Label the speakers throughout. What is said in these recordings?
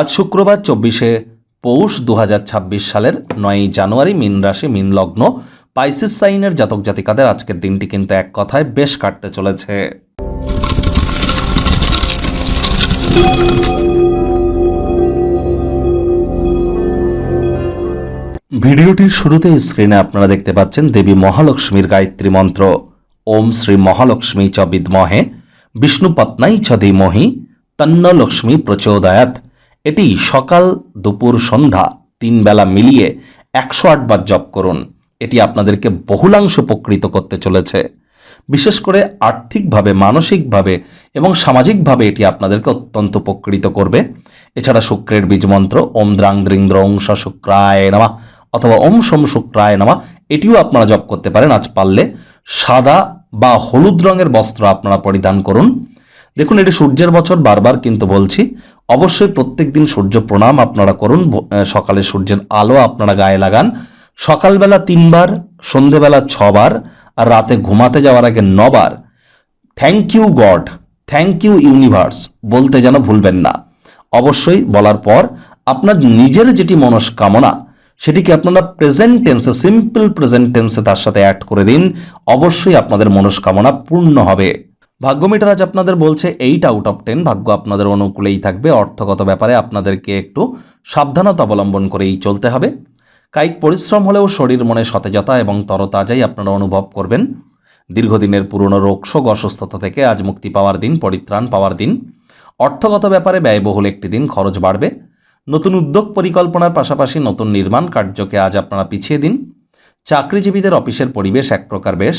Speaker 1: আজ শুক্রবার চব্বিশে পৌষ দু হাজার ছাব্বিশ সালের নয়ই জানুয়ারি মিন রাশি, মিন লগ্ন, পাইসিস সাইনের জাতক জাতিকাদের আজকের দিনটি কিন্তু এক কথায় বেশ কাটতে চলেছে। ভিডিওটির শুরুতে স্ক্রিনে আপনারা দেখতে পাচ্ছেন দেবী মহালক্ষ্মীর গায়ত্রী মন্ত্র। ওম শ্রী মহালক্ষ্মী চ বিদ্মহে বিষ্ণুপত্নাই চ ধীমহি, তন্ন লক্ষ্মী প্রচোদয়াত। এটি সকাল, দুপুর, সন্ধ্যা, তিন বেলা মিলিয়ে একশো আটবার জপ করুন। এটি আপনাদেরকে বহুলাংশ উপকৃত করতে চলেছে। বিশেষ করে আর্থিকভাবে, মানসিকভাবে এবং সামাজিকভাবে এটি আপনাদেরকে অত্যন্ত উপকৃত করবে। এছাড়া শুক্রের বীজ মন্ত্র ওম দ্রাং দ্রিং দ্রং স শুক্রায় নামা অথবা ওম সোম শুক্রায় নামা, এটিও আপনারা জপ করতে পারেন। আজ পারলে সাদা বা হলুদ রঙের বস্ত্র আপনারা পরিধান করুন। দেখুন, এটি সূর্যের বছর, বারবার কিন্তু বলছি। অবশ্যই প্রত্যেক দিন সূর্য প্রণাম আপনারা করুন সকালে সূর্যের আলো আপনারা গায়ে লাগান। সকালবেলা তিনবার, সন্ধেবেলা ছবার, আর রাতে ঘুমাতে যাওয়ার আগে নবার। Thank you God, thank you universe, বলতে যেন ভুলবেন না। অবশ্যই বলার পর, আপনার নিজের যেটি মনস্কামনা, সেটিকে আপনারা প্রেজেন্ট টেন্সে সিম্পল প্রেজেন্ট টেন্সে তার সাথে অ্যাড করে দিন। অবশ্যই আপনাদের মনস্কামনা পূর্ণ হবে। ভাগ্য মিটার আজ আপনাদের বলছে এইট আউট অফ টেন ভাগ্য আপনাদের অনুকূলেই থাকবে। অর্থগত ব্যাপারে আপনাদেরকে একটু সাবধানতা অবলম্বন করেই চলতে হবে। কায়িক পরিশ্রম হলেও শরীর মনে সতেজতা এবং তরতাজাই আপনারা অনুভব করবেন। দীর্ঘদিনের পুরনো রোগশোক অসুস্থতা থেকে আজ মুক্তি পাওয়ার দিন, পরিত্রাণ পাওয়ার দিন। অর্থগত ব্যাপারে ব্যয়বহুল একটি দিন, খরচ বাড়বে। নতুন উদ্যোগ পরিকল্পনার পাশাপাশি নতুন নির্মাণ কার্যকে আজ আপনারা পিছিয়ে দিন। চাকরিজীবীদের অফিসের পরিবেশ এক প্রকার বেশ।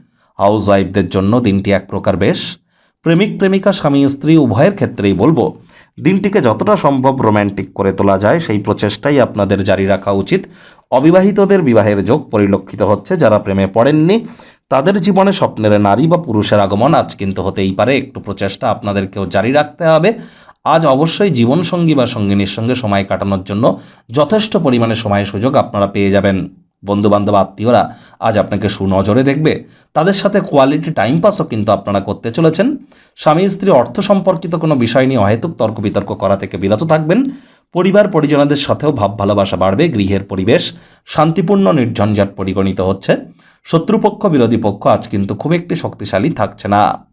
Speaker 1: হাউস ওয়াইফদের জন্য দিনটি এক প্রকার বেশ। প্রেমিক, প্রেমিকা, স্বামী, স্ত্রী উভয়ের ক্ষেত্রেই বলব, দিনটিকে যতটা সম্ভব রোম্যান্টিক করে তোলা যায়, সেই প্রচেষ্টাই আপনাদের জারি রাখা উচিত। অবিবাহিতদের বিবাহের যোগ পরিলক্ষিত হচ্ছে, যারা প্রেমে পড়েননি, তাদের জীবনে স্বপ্নের নারী বা পুরুষের আগমন আজ কিন্তু হতেই পারে। একটু প্রচেষ্টা আপনাদেরকেও জারি রাখতে হবে। আজ অবশ্যই জীবনসঙ্গী বা সঙ্গিনীর সঙ্গে সময় কাটানোর জন্য যথেষ্ট পরিমাণে সময় সুযোগ আপনারা পেয়ে যাবেন। বন্ধুবান্ধব, আত্মীয়রা আজ আপনাকে সুনজরে দেখবে। তাদের সাথে কোয়ালিটি টাইম পাসও কিন্তু আপনারা করতে চলেছেন। স্বামী, স্ত্রী অর্থ সম্পর্কিত কোনো বিষয় নিয়ে অহেতুক তর্ক বিতর্ক করা থেকে বিরত থাকবেন। পরিবার, পরিজনদের সাথেও ভাব ভালোবাসা বাড়বে, গৃহের পরিবেশ শান্তিপূর্ণ, নির্ঝঞ্ঝাট পরিগণিত হচ্ছে। শত্রুপক্ষ, বিরোধী পক্ষ আজ কিন্তু খুব একটি শক্তিশালী থাকছে না।